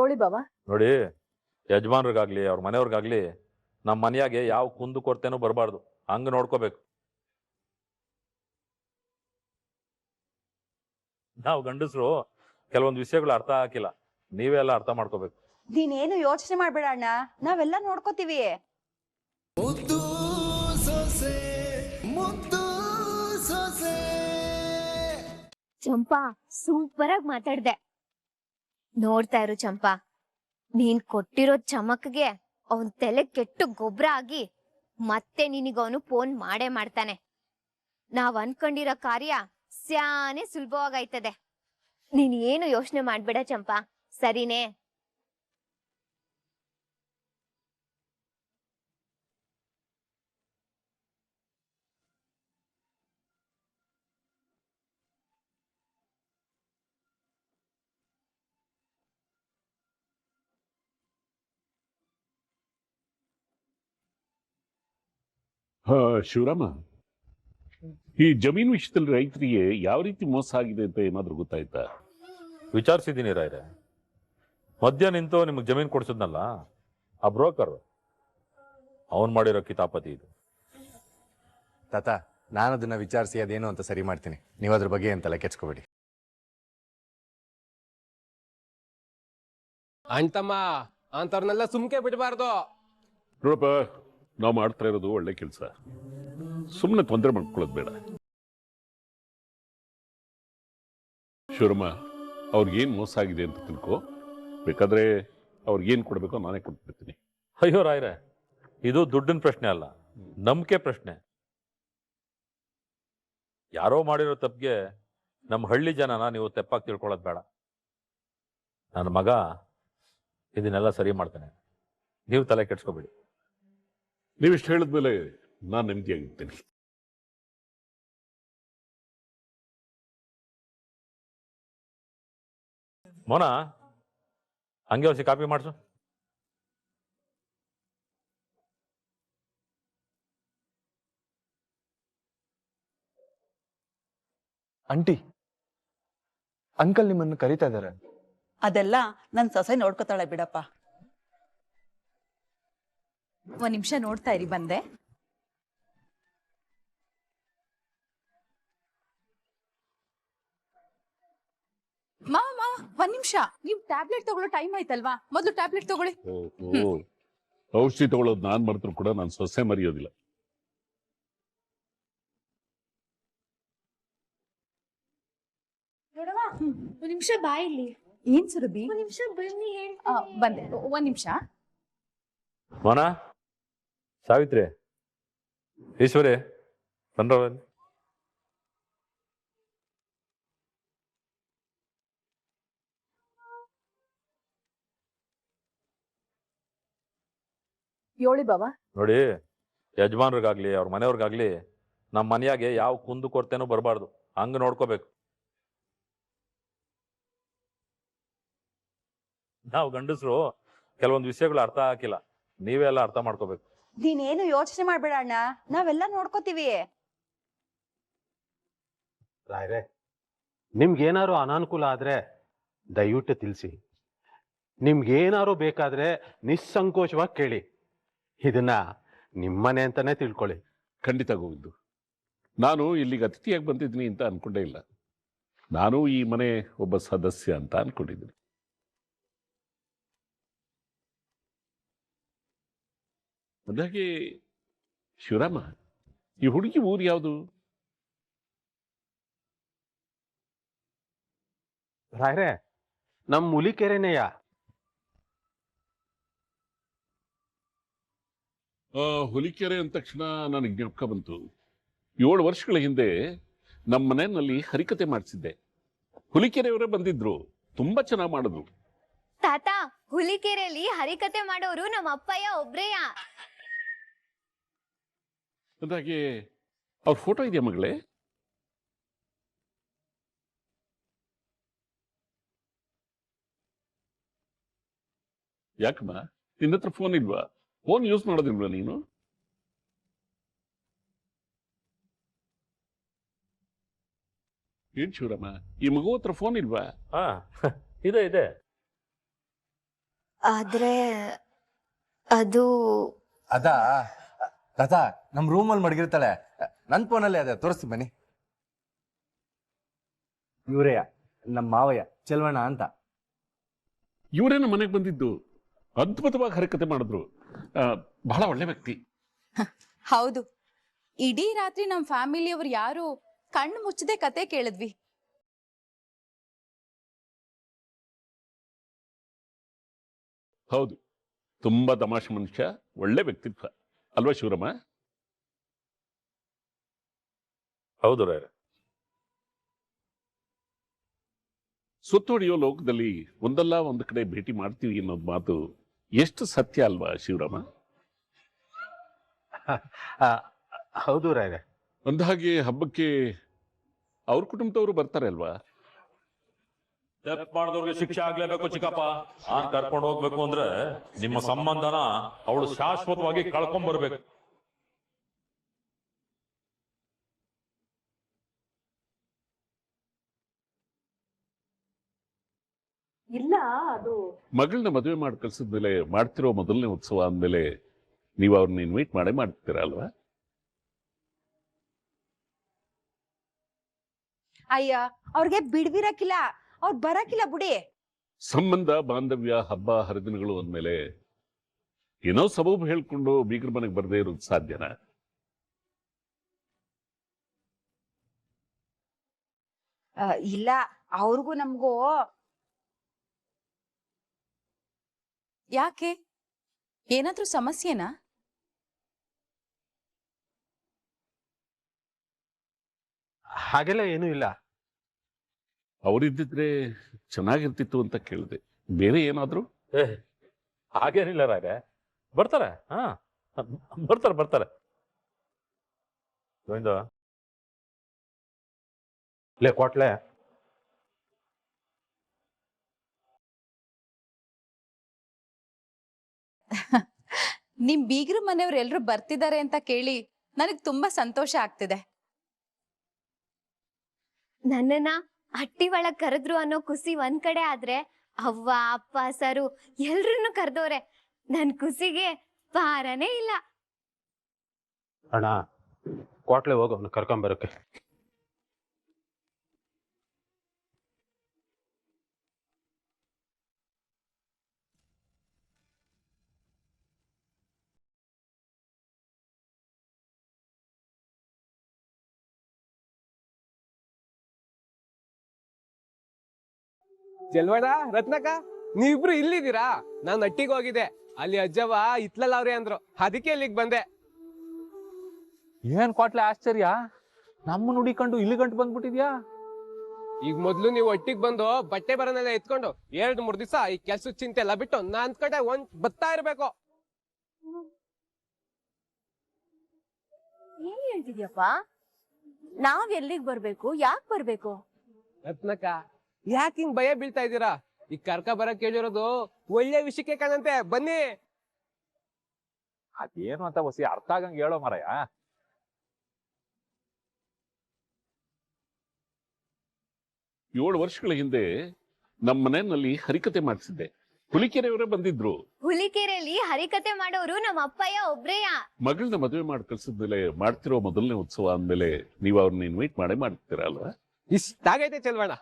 ಯೋಳಿ ಬಾವ? ನೋಡಿ ಯಜಮಾನ್ರಿಗಾಗ್ಲಿ ಅವ್ರ ಮನೆಯವ್ರಿಗಾಗ್ಲಿ ನಮ್ಮ ಮನೆಯಾಗೆ ಯಾವ ಕುಂದು ಕೊರತೆನೂ ಬರಬಾರ್ದು. ಹಂಗ ನೋಡ್ಕೋಬೇಕು. ನಾವು ಗಂಡಸರು ಕೆಲವೊಂದು ವಿಷಯಗಳು ಅರ್ಥ ಹಾಕಿಲ್ಲ ನೀವೇ ಎಲ್ಲ ಅರ್ಥ ಮಾಡ್ಕೋಬೇಕು. ನೀನೇನು ಯೋಚನೆ ಮಾಡ್ಬೇಡ ಅಣ್ಣ. ನಾವೆಲ್ಲ ನೋಡ್ಕೋತೀವಿ. ಮುದ್ದು ಸೊಸೆ ಮುದ್ದು ಸೊಸೆ. ಚಂಪಾ ಸೂಪರ್ ಆಗಿ ಮಾತಾಡ್ದೆ. ನೋಡ್ತಾ ಇರು ಚಂಪಾ. ನೀನ್ ಕೊಟ್ಟಿರೋ ಚಮಕ್ಗೆ ಅವನ್ ತಲೆ ಕೆಟ್ಟು ಗೊಬ್ಬರ ಆಗಿ ಮತ್ತೆ ನಿನಗವನು ಫೋನ್ ಮಾಡೇ ಮಾಡ್ತಾನೆ. ನಾವ್ ಅನ್ಕೊಂಡಿರೋ ಕಾರ್ಯ ಸ್ಯಾನೆ ಸುಲಭವಾಗೈತದೆ. ನೀನ್ ಏನು ಯೋಚನೆ ಮಾಡ್ಬೇಡ ಚಂಪಾ. ಸರಿನೇ? ಶಿವರಾಮ. ಈ ಜಮೀನು ವಿಷಯದಲ್ಲಿ ರೈತರಿಗೆ ಯಾವ ರೀತಿ ಮೋಸ ಆಗಿದೆ ಅಂತ ಏನಾದ್ರೂ ಗೊತ್ತಾಯ್ತಾ? ವಿಚಾರಿಸಿದ್ದೀನಿ ರಾಯ್ರೆ. ಮಧ್ಯ ನಿಂತು ನಿಮಗೆ ಜಮೀನು ಕೊಡ್ಸಿದ್ನಲ್ಲ ಆ ಬ್ರೋಕರ್ ಅವನು ಮಾಡಿರೋ ಕಿತಾಪತಿ ಇದು. ತಾತ ನಾನು ಅದನ್ನ ವಿಚಾರಿಸಿ ಅದೇನು ಅಂತ ಸರಿ ಮಾಡ್ತೀನಿ. ನೀವು ಅದ್ರ ಬಗ್ಗೆ ಅಂತೆಲ್ಲ ಕೆಚ್ಕೋಬೇಡಿ. ಅಣ್ತಮ್ಮ ಅಂತವ್ರನ್ನೆಲ್ಲ ಸುಮ್ಕೆ ಬಿಡಬಾರ್ದು. ನೋಡಪ್ಪ ನಾವು ಮಾಡ್ತಾ ಇರೋದು ಒಳ್ಳೆ ಕೆಲಸ. ಸುಮ್ಮನೆ ತೊಂದರೆ ಮಾಡ್ಕೊಳ್ಳೋದು ಬೇಡ. ಶಿವರಮ್ಮ ಅವ್ರಿಗೇನು ಮೋಸ ಆಗಿದೆ ಅಂತ ತಿಳ್ಕೊ. ಬೇಕಾದ್ರೆ ಅವ್ರಿಗೇನು ಕೊಡಬೇಕೋ ನಾನೇ ಕೊಟ್ಬಿಡ್ತೀನಿ. ಅಯ್ಯೋ ರಾಯ್ರೆ, ಇದು ದುಡ್ಡಿನ ಪ್ರಶ್ನೆ ಅಲ್ಲ, ನಂಬಿಕೆ ಪ್ರಶ್ನೆ. ಯಾರೋ ಮಾಡಿರೋ ತಪ್ಪಿಗೆ ನಮ್ಮ ಹಳ್ಳಿ ಜನನ ನೀವು ತೆಪ್ಪಾಗಿ ತಿಳ್ಕೊಳ್ಳೋದು ಬೇಡ. ನನ್ನ ಮಗ ಇದನ್ನೆಲ್ಲ ಸರಿ ಮಾಡ್ತಾನೆ. ನೀವು ತಲೆ ಕೆಡ್ಸ್ಕೊಬೇಡಿ. ನೀವಿಷ್ಟು ಹೇಳಿದ್ಮೇಲೆ ನಾನು ನೆಮ್ಮದಿಯಾಗಿರ್ತೀನಿ ಮೋನ ಹಂಗೆ ಹೊಸಿ ಕಾಪಿ ಮಾಡಿಸು. ಆಂಟಿ ಅಂಕಲ್ ನಿಮ್ಮನ್ನು ಕರಿತಾ ಇದ್ದಾರೆ. ಅದೆಲ್ಲ ನನ್ ಸೊಸೆ ನೋಡ್ಕೋತಾಳೆ ಬಿಡಪ್ಪ. ಒಂದ್ ನಿಮಿಷ ನೋಡ್ತಾ ಇರಿ ಬಂದೆ. ಮಾವ ಮಾವ ಒಂದ್ ನಿಮಿಷ. ನೀವ್ ಟ್ಯಾಬ್ಲೆಟ್ ತಗೊಳ್ಳೋ ಟೈಮ್ ಆಯ್ತಲ್ವಾ? ಮೊದ್ಲು ಟ್ಯಾಬ್ಲೆಟ್ ತಗೊಳ್ಳಿ. ಔಷಧಿ ತಗೊಳ್ಳೋದು ನಾನ್ ಮಾಡಿದ್ರು ಕೂಡ ನಾನು ಸೊಸೆ ಮರೆಯೋದಿಲ್ಲ. ಒಂದ್ ನಿಮಿಷ ಬಾಯಿಲಿ ಏನ್ ಸುರಭಿ? ಒಂದ್ ನಿಮಿಷ ಬನ್ನಿ ಆ, ಬಂದೆ. ಒಂದ್ ನಿಮಿಷ. ಮೋನ? ಸಾವಿತ್ರಿ ಈಶ್ವರಿ ಬನ್ರವನ್ ಯೋಳಿ ಬಾಬಾ ನೋಡಿ ಯಜಮಾನ್ರಿಗಾಗ್ಲಿ ಅವ್ರ ಮನೆಯವ್ರಿಗಾಗ್ಲಿ ನಮ್ಮ ಮನೆಯಾಗೆ ಯಾವ ಕುಂದು ಕೊರತೆನೂ ಬರಬಾರ್ದು. ಹಂಗ ನೋಡ್ಕೋಬೇಕು. ನಾವು ಗಂಡಸರು ಕೆಲವೊಂದು ವಿಷಯಗಳು ಅರ್ಥ ಹಾಕಿಲ್ಲ ನೀವೇ ಎಲ್ಲ ಅರ್ಥ ಮಾಡ್ಕೋಬೇಕು. ನೀನೇನು ಯೋಚನೆ ಮಾಡ್ಬೇಡ ಅಣ್ಣ. ನಾವೆಲ್ಲ ನೋಡ್ಕೋತೀವಿ. ರಾಯ್ರೆ ನಿಮ್ಗೇನಾದ್ರು ಅನಾನುಕೂಲ ಆದ್ರೆ ದಯವಿಟ್ಟು ತಿಳಿಸಿ. ನಿಮ್ಗೇನಾದ್ರು ಬೇಕಾದ್ರೆ ನಿಸ್ಸಂಕೋಚವಾಗಿ ಕೇಳಿ. ಇದನ್ನ ನಿಮ್ಮನೆ ಅಂತಾನೆ ತಿಳ್ಕೊಳ್ಳಿ. ಖಂಡಿತ ಗೋವಿಂದು. ನಾನು ಇಲ್ಲಿಗೆ ಅತಿಥಿಯಾಗಿ ಬಂದಿದ್ದೀನಿ ಅಂತ ಅನ್ಕೊಂಡೇ ಇಲ್ಲ. ನಾನು ಈ ಮನೆ ಒಬ್ಬ ಸದಸ್ಯ ಅಂತ ಅನ್ಕೊಂಡಿದ್ದೀನಿ. ಅಂದಾಗೆ ಶಿವರಾಮ ಈ ಹುಡುಗಿ ಊರು ಯಾವುದು? ರಾಯ್ರೆ ನಮ್ಮ ಮುಲಿಕೆರೆನೆಯ ಆ, ಹುಲಿಕೆರೆ ಅಂದ ತಕ್ಷಣ ನನಗೆ ಜ್ಞಾಪಕ ಬಂತು. ಏಳು ವರ್ಷಗಳ ಹಿಂದೆ ನಮ್ಮ ಮನೆಯಲ್ಲಿ ಹರಿಕತೆ ಮಾಡಿಸಿದ್ದೆ. ಹುಲಿಕೆರೆಯವರೇ ಬಂದಿದ್ರು ತುಂಬಾ ಚೆನ್ನಾಗಿ ಮಾಡಿದ್ರು. ತಾತ ಹುಲಿಕೆರೆಯಲ್ಲಿ ಹರಿಕತೆ ಮಾಡೋರು ನಮ್ಮ ಅಪ್ಪಯ್ಯ ಒಬ್ರೇಯ. ಅಂದಾಗೆ ಅವ್ರ ಫೋಟೋ ಇದೆಯಾ ಮಗಳೇ? ಯಾಕಮ್ಮ? ನಿನ್ನ ಹತ್ರ ಫೋನ್ ಇಲ್ವಾ? ಫೋನ್ ಯೂಸ್ ಮಾಡೋದಿಲ್ವಾ ನೀನು? ಏನ್ ಶಿವರಾಮ ಈ ಮಗು ಹತ್ರ ಫೋನ್ ಇಲ್ವಾ? ಹಾ ಇದೆ ಇದೆ. ಆದ್ರೆ ಅದು ಅದಾ? ತಾತ ನಮ್ ರೂಮಲ್ಲಿ ಮಡಗಿರ್ತಾಳೆ. ನನ್ ಫೋನಲ್ಲಿ ಅದೇ ತೋರಿಸ್ತೀನಿ ಬನ್ನಿ. ಇವರೇ ನಮ್ಮ ಮಾವಯ್ಯ ಚೆಲ್ವಣ್ಣ ಅಂತ. ಇವರೇನು ಮನೆಗೆ ಬಂದಿದ್ದು ಅದ್ಭುತವಾಗಿ ಹರಕತೆ ಮಾಡಿದ್ರು. ಆ, ಬಹಳ ಒಳ್ಳೆ ವ್ಯಕ್ತಿ. ಹೌದು. ಇಡೀ ರಾತ್ರಿ ನಮ್ ಫ್ಯಾಮಿಲಿಯವ್ರು ಯಾರು ಕಣ್ಣು ಮುಚ್ಚದೆ ಕತೆ ಕೇಳಿದ್ವಿ. ಹೌದು ತುಂಬಾ ತಮಾಷೆ ಮನುಷ್ಯ ಒಳ್ಳೆ ವ್ಯಕ್ತಿತ್ವ. ಅಲ್ವಾ ಶಿವರಮ್ಮ ಹೌದು ರಾಯ್ರೆ ಸುತ್ತೊಡೆಯೋ ಲೋಕದಲ್ಲಿ ಒಂದಲ್ಲ ಒಂದು ಕಡೆ ಭೇಟಿ ಮಾಡ್ತೀವಿ ಅನ್ನೋದು ಮಾತು ಎಷ್ಟು ಸತ್ಯ ಅಲ್ವಾ ಶಿವರಾಮ? ಹೌದು ಹೌದು ಅಂದ ಹಾಗೆ ಹಬ್ಬಕ್ಕೆ ಅವ್ರ ಕುಟುಂಬದವರು ಬರ್ತಾರೆ ಅಲ್ವಾ? ತಪ್ಪು ಮಾಡಿದವ್ರಿಗೆ ಶಿಕ್ಷೆ ಆಗ್ಲೇಬೇಕು ಚಿಕ್ಕಪ್ಪ. ಆ ಕರ್ಕೊಂಡು ಹೋಗ್ಬೇಕು ಅಂದ್ರೆ ನಿಮ್ಮ ಸಂಬಂಧನ ಅವಳು ಶಾಶ್ವತವಾಗಿ ಕಳ್ಕೊಂಡ್ ಬರ್ಬೇಕು. ಇಲ್ಲ ಅದು ಮಗಳನ್ನ ಮದುವೆ ಮಾಡಿ ಕಳ್ಸಿದ್ಮೇಲೆ ಮಾಡ್ತಿರೋ ಮೊದಲನೇ ಉತ್ಸವ ಅಂದಮೇಲೆ ನೀವು ಅವ್ರನ್ನ ಇನ್ವೈಟ್ ಮಾಡೇ ಮಾಡ್ತೀರಾ ಅಲ್ವಾ? ಅಯ್ಯ ಅವ್ರಿಗೆ ಬಿಡ್ವಿರಕ್ಕಿಲ್ಲ ಅವ್ರು ಬರಕಿಲ್ಲ ಬುಡಿ. ಸಂಬಂಧ ಬಾಂಧವ್ಯ ಹಬ್ಬ ಹರಿದಿನಗಳು ಅಂದಮೇಲೆ ಏನೋ ಸಬೂಬ್ ಹೇಳ್ಕೊಂಡು ಬೀಗರ ಮನೆಗೆ ಬರದೇ ಇರೋದು ಸಾಧ್ಯನಾ? ಆ, ಇಲ್ಲ. ಅವ್ರಿಗೂ ನಮಗೂ ಯಾಕೆ? ಏನಾದ್ರೂ ಸಮಸ್ಯೆನಾ? ಹಾಗೆಲ್ಲ ಏನೂ ಇಲ್ಲ. ಅವರಿದ್ದಿದ್ರೆ ಚೆನ್ನಾಗಿರ್ತಿತ್ತು ಅಂತ ಕೇಳಿದೆ. ಬೇರೆ ಏನಾದ್ರು? ಹಾಗೇನಿಲ್ಲ ರಾಗ. ಬರ್ತಾರೆ ಹಾ ಬರ್ತಾರೆ ಬರ್ತಾರೆ. ಗೋವಿಂದ. ಲೇ ಕೊಟ್ಲೆ. ನಿಮ್ ಬೀಗ್ರ ಮನೆಯವ್ರು ಎಲ್ರು ಬರ್ತಿದ್ದಾರೆ ಅಂತ ಕೇಳಿ ನನಗ್ ತುಂಬಾ ಸಂತೋಷ ಆಗ್ತಿದೆ. ನನ್ನನ್ನ ಹಟ್ಟಿ ಒಳಗ್ ಕರೆದ್ರು ಅನ್ನೋ ಖುಷಿ ಒಂದ್ ಕಡೆ ಆದ್ರೆ ಅವ್ವ, ಅಪ್ಪ, ಸರು ಎಲ್ರನ್ನು ಕರೆದವ್ರೆ. ನನ್ ಖುಷಿಗೆ ಪಾರನೇ ಇಲ್ಲ. ಅಣ್ಣ, ಕ್ವಾಟ್ಲೆ ಹೋಗು ಅವನು ಕರ್ಕೊಂಬರಕ್ಕೆ ಜಲ್ವಾಡ ರತ್ನಕ ನೀವಿಬ್ರು ಇಲ್ಲಿದ್ದೀರಾ? ನಾನ್ ಹಟ್ಟಿಗೆ ಹೋಗಿದ್ದೆ. ಅಲ್ಲಿ ಅಜ್ಜವ ಇತ್ಲಲ್ಲ ಅವ್ರೆ ಅಂದ್ರು. ಅದಕ್ಕೆ ಇಲ್ಲಿಗೆ ಬಂದೆ. ಏನ್ ಕೊಟ್ಲೆ ಆಶ್ಚರ್ಯ? ನಮ್ಮ ನುಡಿಕೊಂಡು ಇಲ್ಲಿ ಗಂಟು ಬಂದ್ಬಿಟ್ಟಿದ್ಯಾ? ಈಗ ಮೊದ್ಲು ನೀವು ಒಟ್ಟಿಗೆ ಬಂದು ಬಟ್ಟೆ ಬರನೆಲ್ಲ ಎತ್ಕೊಂಡು ಎರಡ್ ಮೂರ್ ದಿವಸ ಈ ಕೆಲ್ಸ ಚಿಂತೆ ಎಲ್ಲ ಬಿಟ್ಟು ನಾನ್ ಕಡೆ ಒಂದ್ ಬತ್ತಾ ಇರ್ಬೇಕು. ಏನ್ ಹೇಳ್ತಿದ್ಯಪ್ಪ? ನಾವ್ ಎಲ್ಲಿಗ್ ಬರ್ಬೇಕು? ಯಾಕ್ ಬರ್ಬೇಕು? ರತ್ನಕ ಯಾಕೆ ಹಿಂಗ್ ಭಯ ಬೀಳ್ತಾ ಇದ್ದೀರಾ? ಈ ಕರ್ಕ ಬರಕ್ ಕೇಳಿರೋದು ಒಳ್ಳೆ ವಿಷಯಕ್ಕೆ ಕಾಣಂತೆ ಬನ್ನಿ. ಅದೇನು ಅಂತ ಹೊಸಿ ಅರ್ಥ ಆಗಂಗ್ ಹೇಳೋ ಮರಯ. ಏಳು ವರ್ಷಗಳ ಹಿಂದೆ ನಮ್ಮ ಮನೆಯಲ್ಲಿ ಹರಿಕತೆ ಮಾಡಿಸಿದ್ದೆ. ಹುಲಿಕೆರೆಯವರೇ ಬಂದಿದ್ರು. ಹುಲಿಕೆರೆಯಲ್ಲಿ ಹರಿಕತೆ ಮಾಡೋರು ನಮ್ಮ ಅಪ್ಪಯ್ಯ ಒಬ್ರೇಯ ಮಗಳನ್ನ ಮದುವೆ ಮಾಡಿ ಕಳ್ಸಿದ್ಮೇಲೆ ಮಾಡ್ತಿರೋ ಮೊದಲನೇ ಉತ್ಸವ ಅಂದ್ಮೇಲೆ ನೀವು ಅವ್ರನ್ನ ಇನ್ವೈಟ್ ಮಾಡೇ ಮಾಡ್ತೀರಾ ಅಲ್ವಾ? ಇಷ್ಟಾಗೈತೆ ಚೆಲ್ವಣ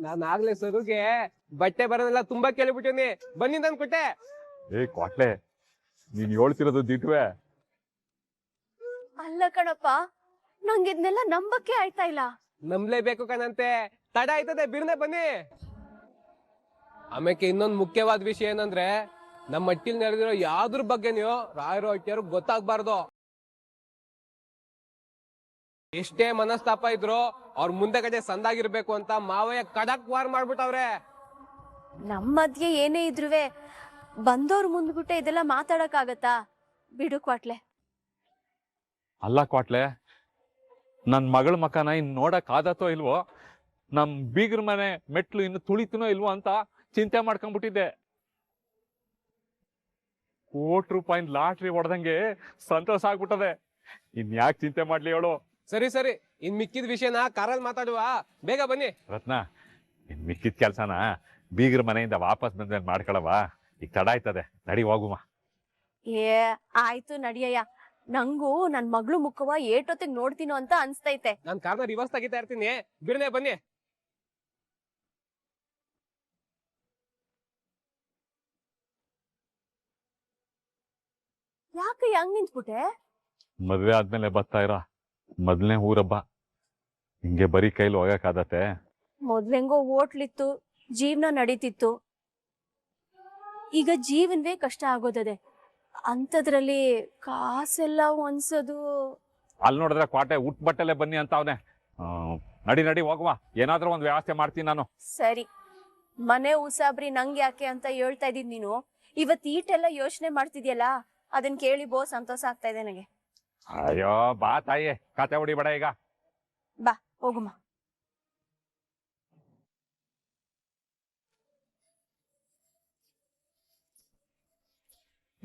ನಾನ್ ಆಗ್ಲೇ ಸರುಗೆ ಬಟ್ಟೆ ಬರೋದೆಲ್ಲ ತುಂಬಾ ಕೇಳಿಬಿಟ್ಟಿನಿ ಬನ್ನಿ ತಂದ್ ಕೊಟ್ಟೆ ಏ ಕೊಟ್ಲೆ ನೀನ್ ಹೇಳ್ತಿರೋದು ದಿಟ್ವೆ. ಅಲ್ಲ ಕಣಪ್ಪ ನಂಗಿದ್ನೆಲ್ಲ ಇದನ್ನೆಲ್ಲ ನಂಬಕ್ಕೆ ಆಯ್ತಾ ಇಲ್ಲ? ನಂಬ್ಲೇಬೇಕು ಕಣಂತೆ. ತಡ ಆಯ್ತದೆ ಬಿರ್ನೆ ಬನ್ನಿ. ಆಮೇಲೆ ಇನ್ನೊಂದು ಮುಖ್ಯವಾದ ವಿಷಯ ಏನಂದ್ರೆ ನಮ್ಮ ಹಟ್ಟಿಲ್ ನಡೆದಿರೋ ಯಾವ್ದ್ರ ಬಗ್ಗೆ ನೀವು ರಾಯರು ಹಟ್ಟಿಯವ್ರಿಗೆ ಗೊತ್ತಾಗ್ಬಾರ್ದು. ಎಷ್ಟೇ ಮನಸ್ತಾಪ ಇದ್ರು ಅವ್ರ ಮುಂದೆ ಕಡೆ ಸಂದಾಗಿರ್ಬೇಕು ಅಂತ ಮಾವಯ್ಯ ಕಡಕ್ ವಾರ್ ಮಾಡ್ಬಿಟ್ಟವ್ರೆ. ನಮ್ ಮಧ್ಯೆ ಏನೇ ಇದ್ರುವೆ ಬಂದವ್ರ ಮುಂದ್ಬಿಟ್ಟೆ ಇದೆಲ್ಲ ಮಾತಾಡಕ್ ಆಗತ್ತಾ ಬಿಡು ಕ್ವಾಟ್ಲೆ. ಅಲ್ಲ ಕ್ವಾಟ್ಲೆ ನನ್ ಮಗಳ ಮಕನ ಇನ್ ನೋಡಕ್ ಆದತ್ತೋ ಇಲ್ವೋ ನಮ್ ಬೀಗ್ರ ಮನೆ ಮೆಟ್ಲು ಇನ್ನು ತುಳಿತನೋ ಇಲ್ವೋ ಅಂತ ಚಿಂತೆ ಮಾಡ್ಕೊಂಡ್ಬಿಟ್ಟಿದ್ದೆ ಕೋಟಿ ರೂಪಾಯಿ ಲಾಟ್ರಿ ಹೊಡೆದಂಗೆ ಸಂತೋಷ ಆಗ್ಬಿಟ್ಟದೆ. ಇನ್ ಯಾಕೆ ಚಿಂತೆ ಮಾಡ್ಲಿ ಹೇಳು. ಸರಿ ಸರಿ. ಇನ್ ಮಿಕ್ಕಿದ ವಿಷಯನ ಕಾರಲ್ಲಿ ಮಾತಾಡುವ. ಬೇಗ ಬನ್ನಿ. ರತ್ನ ಇನ್ ಮಿಕ್ಕಿದ ಕೆಲ್ಸನ ಬೀಗ್ರ ಮನೆಯಿಂದ ವಾಪಸ್ ಬಂದ್ಮೇಲೆ ಮಾಡ್ಕೊಳವಾ ಈಗ ತಡ ಆಯ್ತದೆ. ನಡಿ ಹೋಗುವ ಏ ಆಯ್ತು ನಡಿಯಯ್ಯ. ನಂಗೂ ನನ್ ಮಗಳು ಮುಖವ ಏಟೊತ್ತಿಗೆ ನೋಡ್ತೀನೋ ಅಂತ ಅನ್ಸ್ತೈತೆ. ನಾನ್ ಕಾರ್ನ ರಿವರ್ಸ್ ತೆಗಿತಾ ಇರ್ತೀನಿ. ಬಿಡನೆ ಬನ್ನಿ. ಯಾಕೆ ಹಂಗ್ ನಿಂತ್ಬಿಟ್ಟೆ? ಮದ್ವೆ ಆದ್ಮೇಲೆ ಬರ್ತಾ ಇರ ಮೊದಲನೇ ಊರಬ್ಬ. ಹಿಂಗೆ ಬರೀ ಕೈಲಿ ಹೋಗಕ್ಕಾದತ್ತೆ ಮೊದ್ಲೆಂಗೋ ಓಟ್ಲಿತ್ತು ಜೀವನ ನಡೀತಿತ್ತು. ಈಗ ಜೀವನವೇ ಕಷ್ಟ ಆಗೋದದೆ. ಅಂಥದ್ರಲ್ಲಿ ಕಾಸೆಲ್ಲ ಒಂದ್ಸದು ಅಲ್ಲಿ ನೋಡಿದ್ರೆ ಕ್ವಾಟೆ ಉಟ್ ಬಟ್ಟಲೆ ಬನ್ನಿ ಅಂತ ಅವನೇ. ನಡಿ ನಡಿ ಹೋಗುವ. ಏನಾದ್ರೂ ಒಂದು ವ್ಯವಸ್ಥೆ ಮಾಡ್ತೀನಿ ನಾನು. ಸರಿ. ಮನೆ ಉಸಾಬ್ರಿ ನಂಗ್ ಯಾಕೆ ಅಂತ ಹೇಳ್ತಾ ಇದ್ದೀನಿ ನೀನು. ಇವತ್ತು ಈಟೆಲ್ಲ ಯೋಚನೆ ಮಾಡ್ತಿದ್ಯಲ್ಲ? ಅದನ್ ಕೇಳಿ ಬೋ ಸಂತೋಷ ಆಗ್ತಾ ಇದೆ ನನಗೆ ಅಯ್ಯೋ ಬಾ ತಾಯಿ ಕತೆ ಹೊಡಿಬೇಡ ಈಗ. ಬಾ ಹೋಗುಮ್ಮ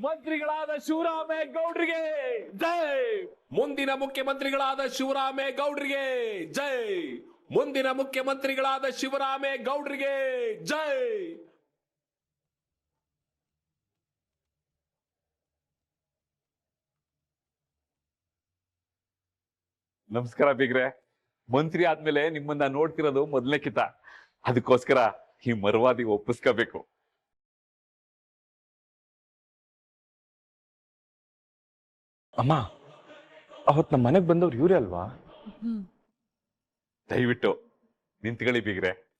ಮಂತ್ರಿಗಳಾದ ಶಿವರಾಮೇ ಗೌಡ್ರಿಗೆ ಜೈ. ಮುಂದಿನ ಮುಖ್ಯಮಂತ್ರಿಗಳಾದ ಶಿವರಾಮೇ ಗೌಡ್ರಿಗೆ ಜೈ. ಮುಂದಿನ ಮುಖ್ಯಮಂತ್ರಿಗಳಾದ ಶಿವರಾಮೇ ಗೌಡ್ರಿಗೆ ಜೈ. ನಮಸ್ಕಾರ ಬಿಗ್ರೆ. ಮಂತ್ರಿ ಆದ್ಮೇಲೆ ನಿಮ್ಮನ್ನ ನೋಡ್ತಿರೋದು ಮೊದಲನೇ ಕಿತ. ಅದಕ್ಕೋಸ್ಕರ ಈ ಮರವಾದಿ ಒಪ್ಪಿಸ್ಕೋಬೇಕು. ಅಮ್ಮ ಅವತ್ ನಮ್ಮ ಮನೆಗೆ ಬಂದವ್ರು ಇವ್ರೆ ಅಲ್ವಾ? ದಯವಿಟ್ಟು ನಿಂತ್ಕೊಳ್ಳಿ ಬಿಗ್ರೆ.